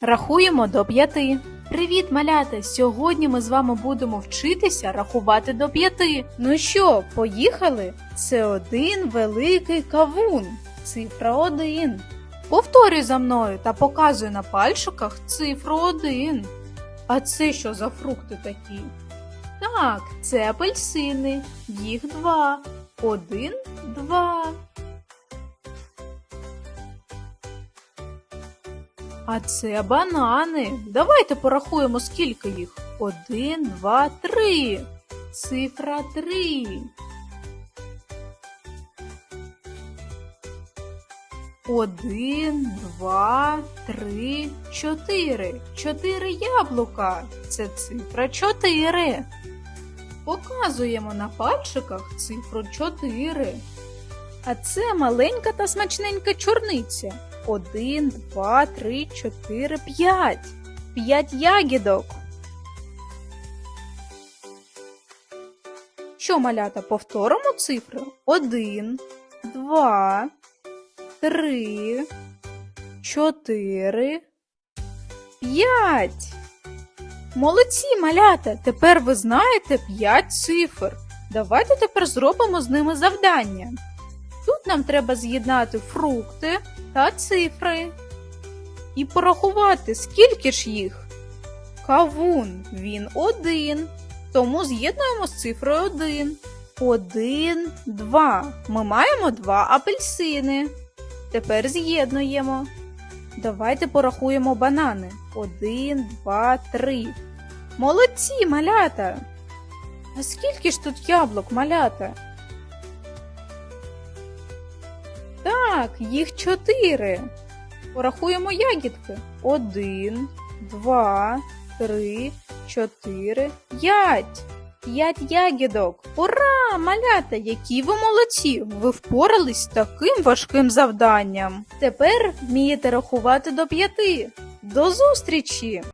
Рахуємо до п'яти. Привіт, малята! Сьогодні ми з вами будемо вчитися рахувати до п'яти. Ну що, поїхали? Це один великий кавун. Цифра один. Повторюй за мною та показуй на пальчиках цифру один. А це що за фрукти такі? Так, це апельсини. Їх два. Один, два. А це банани. Давайте порахуємо, скільки їх. Один, два, три. Цифра три. Один, два, три, чотири. Чотири яблука. Це цифра чотири. Показуємо на пальчиках цифру чотири. А це маленька та смачненька чорниця. Один, два, три, чотири, п'ять. П'ять ягідок. Що, малята, повторимо цифри? Один, два, три, чотири, п'ять. Молодці, малята! Тепер ви знаєте п'ять цифр. Давайте тепер зробимо з ними завдання. Тут нам треба з'єднати фрукти та цифри. І порахувати, скільки ж їх. Кавун він один. Тому з'єднуємо з цифрою один. Один, два. Ми маємо два апельсини. Тепер з'єднуємо. Давайте порахуємо банани. Один, два, три. Молодці, малята! А скільки ж тут яблук, малята? Так, їх чотири. Порахуємо ягідки. Один, два, три, чотири, п'ять. П'ять ягідок. Ура, малята! Які ви молодці! Ви впорались з таким важким завданням. Тепер вмієте рахувати до п'яти. До зустрічі!